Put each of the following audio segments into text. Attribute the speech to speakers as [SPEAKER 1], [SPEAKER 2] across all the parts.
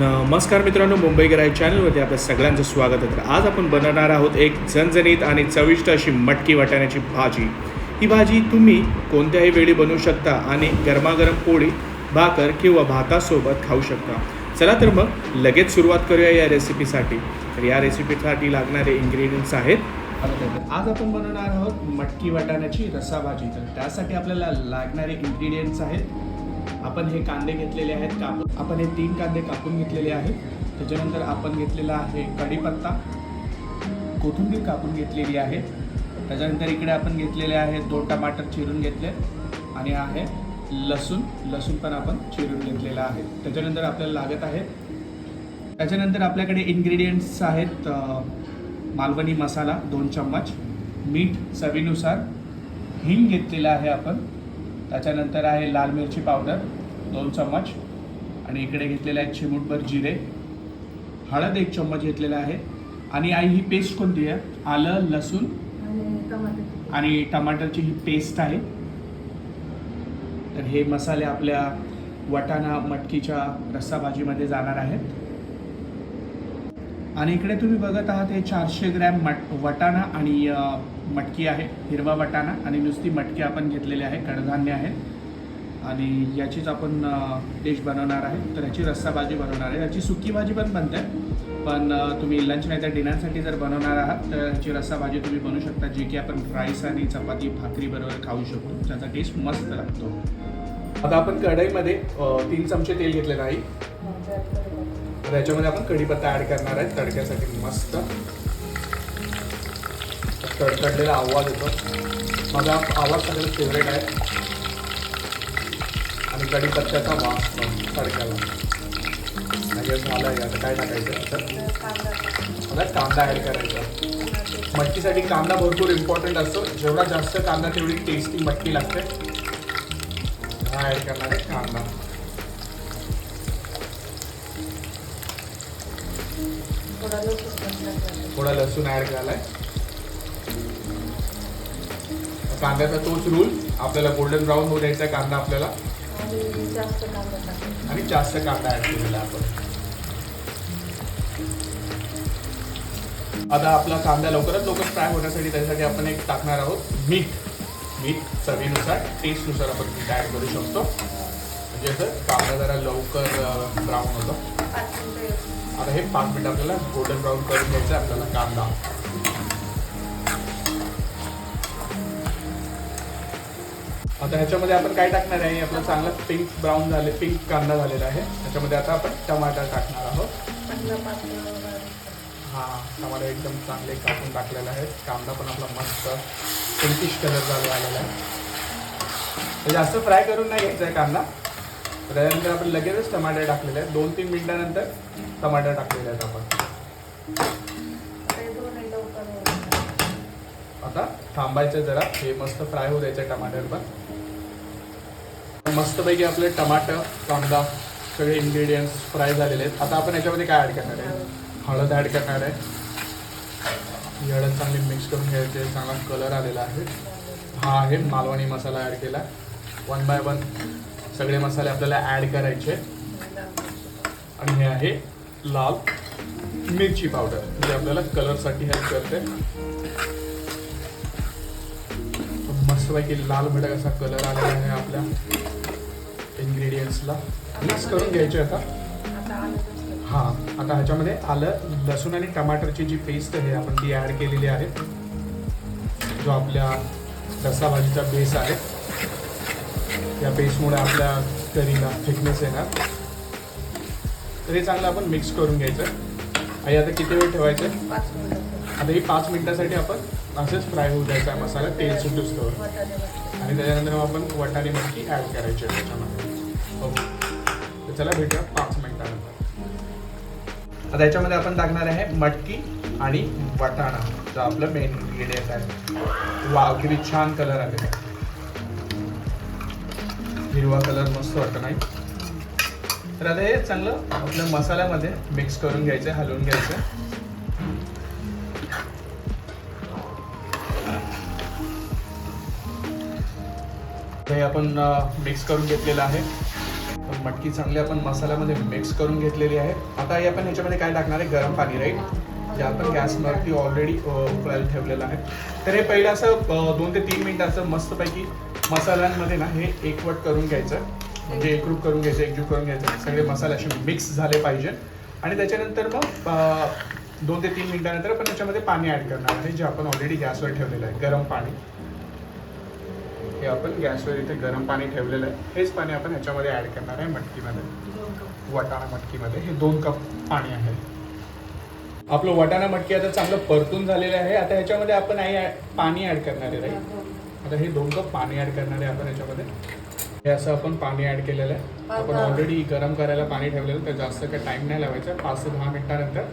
[SPEAKER 1] नमस्कार मित्रांनो मुंबई गिराई चॅनलमध्ये आपल्या सगळ्यांचं स्वागत आहे. तर आज आपण बनवणार आहोत एक झणझणीत आणि चविष्ट अशी मटकी वाटाण्याची भाजी. ही भाजी तुम्ही कोणत्याही वेळी बनवू शकता आणि गरमागरम पोळी भाकर किंवा भातासोबत खाऊ शकता. चला तर मग लगेच सुरुवात करूया या रेसिपीसाठी. तर या रेसिपीसाठी लागणारे इन्ग्रेडियंट्स आहेत. आज आपण बनवणार आहोत मटकी वाटाण्याची रसाभाजी. तर त्यासाठी आपल्याला लागणारे इन्ग्रेडियंट्स आहेत आपण हे कांदे घेतलेले आहेत कापून आपण हे तीन कांदे कापून घेतलेले आहेत. त्याच्यानंतर आपण घेतलेला आहे कढीपत्ता. कोथिंबीर कापून घेतलेली आहे. त्याच्यानंतर इकडे आपण घेतलेले आहेत दोन टमाटर चिरून घेतले आणि आहे लसूण. लसूण पण आपण चिरून घेतलेला आहे. त्याच्यानंतर आपल्याला लागत आहे त्याच्यानंतर आपल्याकडे इन्ग्रेडियंट्स आहेत मालवणी मसाला दोन चम्मच मीठ चवीनुसार. हिंग घेतलेला आहे आपण त्याच्यानंतर आहे लाल मिरची पावडर दोन चम्मच. आणि इकडे घेतलेले आहेत चिमूटभर जिरे. हळद एक चम्मच घेतलेला आहे. आणि आई ही पेस्ट कोणती आहे? आलं लसूण.
[SPEAKER 2] आणि टमाटर.
[SPEAKER 1] आणि टमाटरची ही पेस्ट आहे. तर हे मसाले आपल्या वटाणा मटकीच्या रस्सा भाजीमध्ये जाणार आहेत. आणि इकडे तुम्ही बघत आहात हे चारशे ग्रॅम मट वटाणा आणि मटकी आहे हिरवा वटाणा आणि नुसती मटकी आपण घेतलेली आहे कडधान्य आहेत आणि याचीच आपण डिश बनवणार आहे. तर याची रस्सा भाजी बनवणार आहे. याची सुकी भाजी पण बनते. पण तुम्ही लंच नाही तर डिनरसाठी जर बनवणार आहात तर याची रस्सा भाजी तुम्ही बनवू शकता जी की आपण राईस आणि चपाती भाकरी बरोबर खाऊ शकतो. त्याचा टेस्ट मस्त लागतो. आता आपण कढईमध्ये तीन चमचे तेल घेतले नाही तर याच्यामध्ये आपण कढीपत्ता ॲड करणार आहे. तडक्यासाठी मस्त. तडतडलेला आवाज येतो माझा आवाज सगळ्यात फेवरेट आहे. आणि कढीपत्त्याचा वास तडक्याला. म्हणजे झालं आहे आता काय टाकायचं? तर मला कांदा ॲड करायचा. मटकीसाठी कांदा भरपूर इम्पॉर्टंट असतो. जेवढा जास्त कांदा तेवढी टेस्टी मटकी लागते. हा ॲड करणार आहे कांदा.
[SPEAKER 2] थोडा लसूण
[SPEAKER 1] ॲड केला आहे कांद्याचा तोच रूल आपल्याला गोल्डन ब्राऊन होऊ द्यायचा आहे कांदा आपल्याला.
[SPEAKER 2] आणि जास्त कांदा
[SPEAKER 1] ॲड केलेला आपण. आता आपला कांदा लवकरात लवकर फ्राय होण्यासाठी त्यासाठी आपण एक टाकणार आहोत मीठ. मीठ चवीनुसार टेस्टनुसार आपण मीठ ॲड करू शकतो. म्हणजे असं कांदा जरा लवकर ब्राऊन होतो. आता हे पाच मिनिट आपल्याला गोल्डन ब्राऊन करून घ्यायचं आहे आपल्याला कांदा. आता ह्याच्यामध्ये आपण काय टाकणार आहे? आपलं चांगलं पिंक ब्राऊन झाले पिंक कांदा झालेला आहे. त्याच्यामध्ये आता आपण टमाटर टाकणार आहोत. हा टमाटर एकदम चांगले कापून टाकलेला आहे कांदा पण आपला मस्त पिंकिश कलर झाला आलेला आहे. जास्त फ्राय करून नाही घ्यायचा आहे कांदा. तर त्याच्यानंतर आपण लगेचच टमाटर टाकलेले आहेत. दोन तीन मिनिटानंतर टमाटर टाकलेले आहेत आपण
[SPEAKER 2] दोन आहे लवकर
[SPEAKER 1] आता थांबायचं जरा. हे मस्त फ्राय होऊ द्यायचं टमाटर पण मस्तपैकी आपले टमाटर कांदा सगळे इन्ग्रेडियंट्स फ्राय झालेले आहेत. आता आपण याच्यामध्ये काय ॲड करणार आहे? हळद ॲड करणार आहे. ही हळद चांगली मिक्स करून घ्यायची. चांगला कलर आलेला आहे. हा आहे मालवणी मसाला ॲड केला. वन बाय वन सगळे मसाले आपल्याला ॲड करायचे. आणि हे आहे लाल मिरची पावडर जे आपल्याला कलरसाठी हेल्प करते. मस्तपैकी लाल भडक असा कलर आलेला आहे आपल्या इन्ग्रेडियंट्सला मिक्स करून घ्यायचे आता. हां आता ह्याच्यामध्ये आलं लसूण आणि टमाटरची जी पेस्ट आहे आपण ती ॲड केलेली आहे. जो आपल्या रस्सा भाजीचा बेस आहे. या बेसमुळे आपल्या करीला थिकनेस येणार. तर हे चांगलं आपण मिक्स करून घ्यायचं. आणि आता किती वेळ ठेवायचं? आता ही पाच मिनिटासाठी आपण असेच फ्राय होऊ द्यायचा आहे मसाला तेल सुटूच
[SPEAKER 2] करून
[SPEAKER 1] आणि त्याच्यानंतर मग आपण वटाणे मटकी ॲड करायची आहे त्याच्यामध्ये. ओके तर चला भेटूया पाच मिनिटानंतर. आता याच्यामध्ये आपण टाकणार आहे मटकी आणि वटाणा. जो आपलं मेन इन्ग्रेडियंट आहे. वाव किती छान कलर आलेला आहे हिरवा कलर मस्त वाटत नाही? तर आता हे चांगलं आपल्या मसाल्यामध्ये मिक्स करून घ्यायचं हलवून घ्यायचं. हे आपण मिक्स करून घेतलेलं आहे. तर मटकी चांगली आपण मसाल्यामध्ये मिक्स करून घेतलेली आहे. आता हे आपण ह्याच्यामध्ये काय टाकणार आहे? गरम पाणी राईट जे आपण गॅसवरती ऑलरेडी उकळायला ठेवलेलं आहे. तर हे पहिलं असं दोन ते तीन मिनिटाचं मस्तपैकी मसाल्यांमध्ये ना हे एकवट करून घ्यायचं. म्हणजे एकरूप करून घ्यायचं एकजूट करून घ्यायचं. सगळे मसाले असे मिक्स झाले पाहिजे. आणि त्याच्यानंतर मग दोन ते तीन मिनिटानंतर आपण त्याच्यामध्ये पाणी ॲड करणार आहे जे आपण ऑलरेडी गॅसवर ठेवलेलं आहे. गरम पाणी. हे आपण गॅसवर इथे गरम पाणी ठेवलेलं आहे. हेच पाणी आपण ह्याच्यामध्ये ॲड करणार आहे मटकीमध्ये. वाटाणा मटकीमध्ये. हे दोन कप पाणी आहे. आपलं वाटाणा मटकी आता चांगलं परतून झालेलं आहे. आता ह्याच्यामध्ये आपण आई पाणी ॲड करणार आहे राईट. आता हे दोन कप पाणी ॲड करणार आहे आपण ह्याच्यामध्ये. हे असं आपण पाणी ॲड केलेलं आहे. आपण. ऑलरेडी गरम करायला पाणी ठेवलेलं तर जास्त काही टाईम नाही लावायचा. पाच ते दहा मिनिटानंतर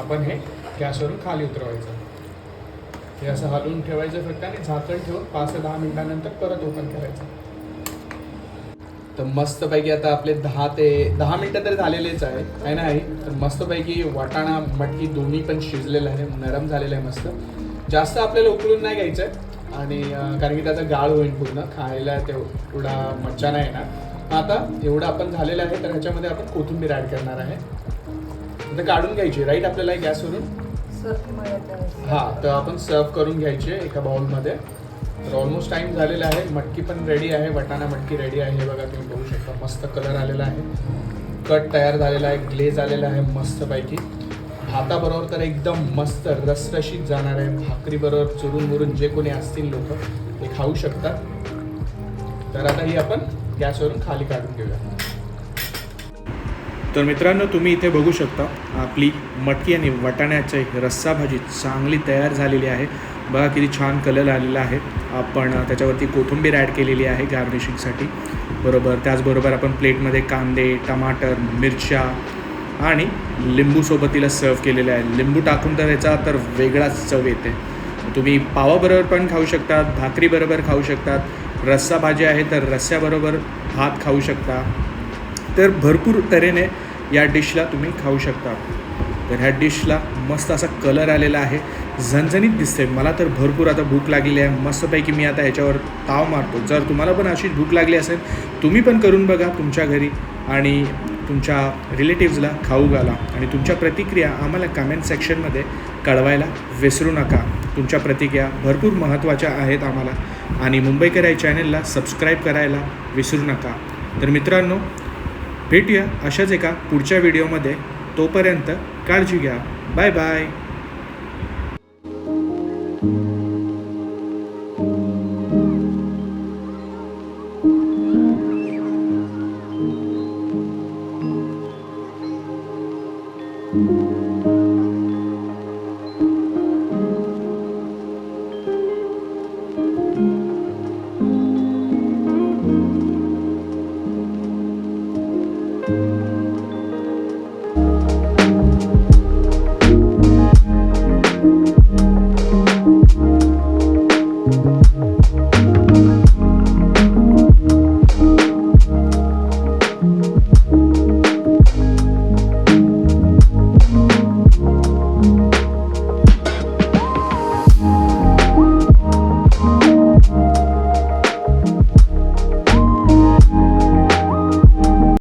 [SPEAKER 1] आपण हे गॅसवरून खाली उतरवायचं. हे असं हलवून ठेवायचं फक्त आणि झाकण ठेवून पाच ते दहा मिनिटानंतर परत ओपन करायचं. तर मस्तपैकी आता आपले दहा ते दहा मिनटं तरी झालेलेच आहे काय ना तर मस्तपैकी वाटाणा मटकी दोन्ही पण शिजलेलं आहे. नरम झालेलं आहे मस्त. जास्त आपल्याला उकळून नाही घ्यायचं आहे. आणि कारण की त्याचा गाळ होईल पूर्ण. खायला तेवढा मज्जा नाही येणार. आता एवढं आपण झालेलं आहे तर ह्याच्यामध्ये आपण कोथिंबीर ॲड करणार आहे. आता काढून घ्यायची. राईट आपल्याला गॅसवरून हा तर आपण सर्व करून घ्यायचे एका बाउलमध्ये तर ऑलमोस्ट टाइम झालेला आहे. मटकी पण रेडी आहे. वटाणा मटकी रेडी आहे. हे बघा तुम्ही बघू शकता. मस्त कलर आलेला आहे. कट तयार झालेला आहे. ग्लेज आलेला आहे मस्तपैकी. भाताबरोबर तर एकदम मस्त रसरशीत जाणार आहे. भाकरीबरोबर चुरून मुरून जे कोणी असतील लोक ते खाऊ शकतात. तर आता ही आपण गॅसवरून खाली काढून घेऊया. तर मित्रांनो तुम्ही इथे बघू शकता आपली मटकी आणि वटाण्याची रस्सा भाजी चांगली तयार झालेली आहे. बघा किती छान कलर आलेला आहे. आपण त्याच्यावरती कोथिंबीर ॲड केलेली आहे गार्निशिंगसाठी बरोबर त्याचबरोबर आपण प्लेटमध्ये कांदे टमाटर मिरच्या आणि लिंबूसोबत तिला सर्व केलेलं आहे. लिंबू टाकून तर याचा तर वेगळाच चव येते. तुम्ही पावाबरोबर पण खाऊ शकतात भाकरीबरोबर खाऊ शकतात. रस्सा भाजी आहे तर रस्स्याबरोबर भात खाऊ शकता. तर भरपूर तऱ्हेने या डिशला तुम्ही खाऊ शकता. तर ह्या डिशला मस्त असा कलर आलेला आहे. झणझणीत दिसते मला तर भरपूर आता भूक लागलेली आहे. मस्तपैकी मी आता ह्याच्यावर ताव मारतो. जर तुम्हाला पण अशीच भूक लागली असेल तुम्ही पण करून बघा तुमच्या घरी आणि तुमच्या रिलेटिव्जला खाऊ घाला आणि तुमच्या प्रतिक्रिया आम्हाला कमेंट सेक्शनमध्ये कळवायला विसरू नका. तुमच्या प्रतिक्रिया भरपूर महत्त्वाच्या आहेत आम्हाला आणि मुंबईकर या चॅनलला सबस्क्राईब करायला विसरू नका. तर मित्रांनो भेटूया अशाच एका पुढच्या व्हिडिओमध्ये. तोपर्यंत काळजी घ्या. Bye bye.